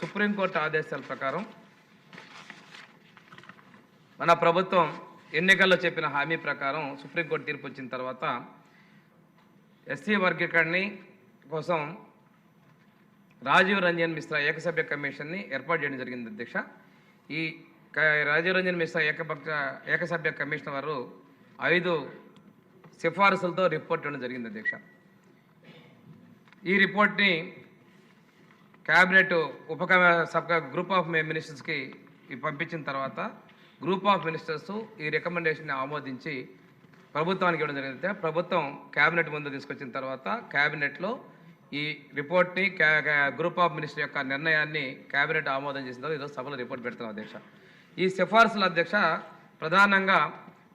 Supreme court ఆదేశాల ప్రకారం మన ప్రభుత్వం ఎన్నికల్లో చెప్పిన హామీ ప్రకారం సుప్రీంకోర్టు తీర్పు వచ్చిన తర్వాత ఎస్సీ వర్గీకరణని కోసం రాజీవ్ రంజన్ మిశ్రా ఏకసభ్య కమిషన్ని ఏర్పాటు చేయడం జరిగింది అధ్యక్ష. ఈ రాజీవ్ రంజన్ మిశ్రా ఏకపక్ష ఏకసభ్య కమిషన్ వారు ఐదు సిఫారసులతో రిపోర్ట్ ఇవ్వడం జరిగింది అధ్యక్ష. ఈ రిపోర్ట్ని క్యాబినెట్ ఉప సబ్ గ్రూప్ ఆఫ్ మినిస్టర్స్కి పంపించిన తర్వాత గ్రూప్ ఆఫ్ మినిస్టర్స్ ఈ రికమెండేషన్ని ఆమోదించి ప్రభుత్వానికి ఇవ్వడం జరిగితే ప్రభుత్వం క్యాబినెట్ ముందు తీసుకొచ్చిన తర్వాత క్యాబినెట్లో ఈ రిపోర్ట్ని గ్రూప్ ఆఫ్ మినిస్టర్ యొక్క నిర్ణయాన్ని క్యాబినెట్ ఆమోదం చేసిన తర్వాత ఈరోజు సభలో రిపోర్ట్ పెడుతున్నాం అధ్యక్ష. ఈ సిఫార్సుల అధ్యక్ష ప్రధానంగా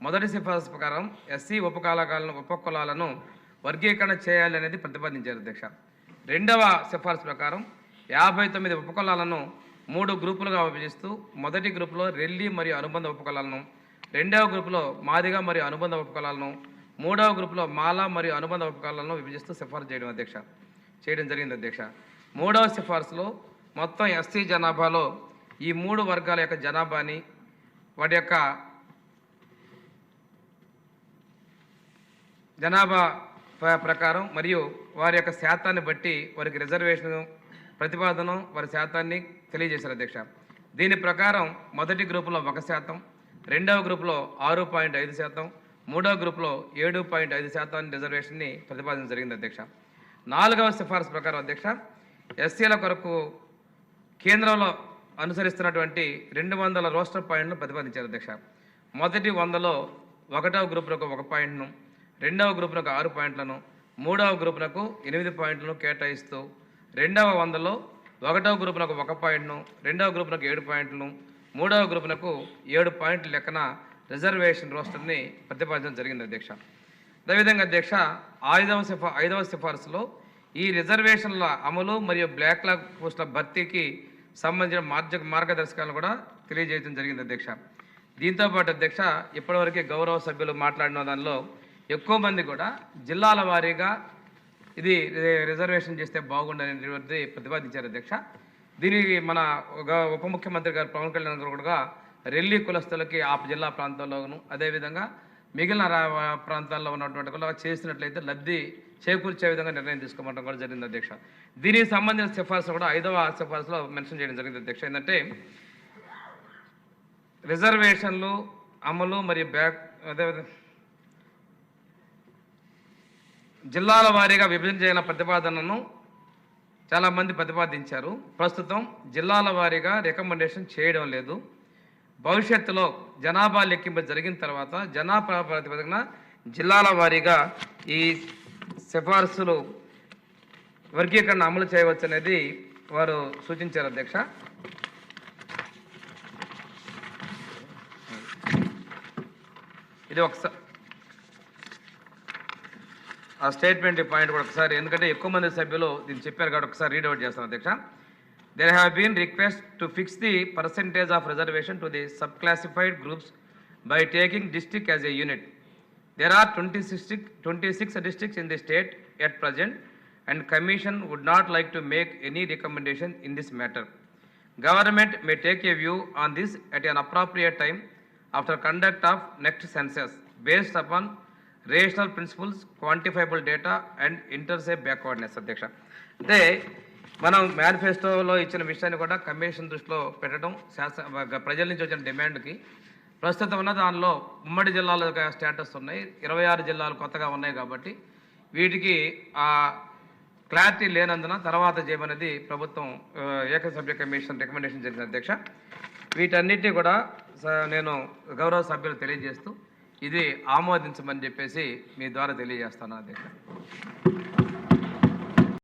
మొదటి సిఫార్సు ప్రకారం ఎస్సీ ఉపకాలకాలను ఉపకులాలను వర్గీకరణ చేయాలి అనేది ప్రతిపాదించారు అధ్యక్ష. రెండవ సిఫార్సు ప్రకారం యాభై తొమ్మిది ఉపకులాలను మూడు గ్రూపులుగా విభజిస్తూ మొదటి గ్రూపులో రెల్లి మరియు అనుబంధ ఉపకులాలను రెండవ గ్రూపులో మాదిగ మరియు అనుబంధ ఉపకులాలను మూడవ గ్రూపులో మాల మరియు అనుబంధ ఉపకులాలను విభజిస్తూ సిఫార్సు చేయడం అధ్యక్ష. చేయడం జరిగింది అధ్యక్ష. మూడవ సిఫార్సులో మొత్తం ఎస్సీ జనాభాలో ఈ మూడు వర్గాల యొక్క జనాభాని వాటి యొక్క జనాభా ప్రకారం మరియు వారి యొక్క శాతాన్ని బట్టి వారికి రిజర్వేషన్ ప్రతిపాదన వారి శాతాన్ని తెలియజేశారు అధ్యక్ష. దీని ప్రకారం మొదటి గ్రూపులో ఒక శాతం రెండవ గ్రూపులో ఆరు పాయింట్ ఐదు శాతం మూడవ గ్రూపులో ఏడు పాయింట్ ఐదు శాతం రిజర్వేషన్ని ప్రతిపాదించడం జరిగింది అధ్యక్ష. నాలుగవ సిఫార్సు ప్రకారం అధ్యక్ష ఎస్సీల కొరకు కేంద్రంలో అనుసరిస్తున్నటువంటి రెండు వందల రోస్టర్ పాయింట్ను ప్రతిపాదించారు అధ్యక్ష. మొదటి వందలో ఒకటవ గ్రూపులకు ఒక పాయింట్ను రెండవ గ్రూపులకు ఆరు పాయింట్లను మూడవ గ్రూపులకు ఎనిమిది పాయింట్లను కేటాయిస్తూ రెండవ వందలో ఒకటవ గ్రూపునకు ఒక పాయింట్ను రెండవ గ్రూపునకు ఏడు పాయింట్లను మూడవ గ్రూపునకు ఏడు పాయింట్ల లెక్కన రిజర్వేషన్ రోస్టర్ని ప్రతిపాదించడం జరిగింది అధ్యక్ష. అదేవిధంగా అధ్యక్ష ఐదవ సిఫా ఐదవ సిఫార్సులో ఈ రిజర్వేషన్ల అమలు మరియు బ్లాక్ లాగ్ పోస్టుల భర్తీకి సంబంధించిన మార్గ మార్గదర్శకాలను కూడా తెలియజేయడం జరిగింది అధ్యక్ష. దీంతో పాటు అధ్యక్ష ఇప్పటివరకు గౌరవ సభ్యులు మాట్లాడిన దానిలో ఎక్కువ మంది కూడా జిల్లాల వారీగా ఇది రిజర్వేషన్ చేస్తే బాగుండనేటువంటి ప్రతిపాదించారు అధ్యక్ష. దీనికి మన ఉప ముఖ్యమంత్రి గారు పవన్ కళ్యాణ్ గారు కూడా రెల్లి కులస్తులకి ఆ జిల్లా ప్రాంతాల్లోను అదేవిధంగా మిగిలిన ప్రాంతాల్లో ఉన్నటువంటి కూడా చేసినట్లయితే లబ్ధి చేకూర్చే విధంగా నిర్ణయం తీసుకోవడం కూడా జరిగింది అధ్యక్ష. దీనికి సంబంధించిన సిఫార్సు కూడా ఐదవ సిఫార్సులో మెన్షన్ చేయడం జరిగింది అధ్యక్ష. ఏంటంటే రిజర్వేషన్లు అమలు మరియు బ్యాక్ అదేవిధంగా జిల్లాల వారీగా విభజన చేయన ప్రతిపాదనను చాలామంది ప్రతిపాదించారు. ప్రస్తుతం జిల్లాల వారీగా రికమెండేషన్ చేయడం లేదు. భవిష్యత్తులో జనాభా లెక్కింపు జరిగిన తర్వాత జనాభా ప్రాతిపదికన జిల్లాల వారీగా ఈ సిఫార్సులు వర్గీకరణ అమలు చేయవచ్చు అనేది వారు సూచించారు అధ్యక్ష. ఇది ఒకసారి ఆ స్టేట్మెంట్ పాయింట్ కూడా ఒకసారి ఎందుకంటే ఎక్కువ మంది సభ్యులు దీన్ని చెప్పారు కాబట్టి ఒకసారి రీడ్ అవుట్ చేస్తాను అధ్యక్ష. There have been request to fix the percentage of reservation to the sub classified groups by taking district as a unit there are twenty six twenty six districts in the state at present and commission would not like to make any recommendation in this matter government may take a view on this at an appropriate time after conduct of next census based upon rational principles quantifiable data and inter se backwardness అధ్యక్ష. అంటే మనం మేనిఫెస్టోలో ఇచ్చిన విషయాన్ని కూడా commission దృష్టిలో పెట్టడం శాస్త్ర ప్రజల నుంచి వచ్చిన డిమాండ్కి. ప్రస్తుతం ఉన్న దానిలో ఉమ్మడి జిల్లాల యొక్క స్టేటస్ ఉన్నాయి. ఇరవై ఆరు జిల్లాలు కొత్తగా ఉన్నాయి కాబట్టి వీటికి ఆ క్లారిటీ లేనందున తర్వాత చేయమనేది ప్రభుత్వం ఏకసభ్య కమిషన్ రికమెండేషన్ చేసిన అధ్యక్ష. వీటన్నిటిని కూడా స- నేను గౌరవ సభ్యులు తెలియజేస్తూ ఇది ఆమోదించమని చెప్పేసి మీ ద్వారా తెలియజేస్తాను అధ్యక్ష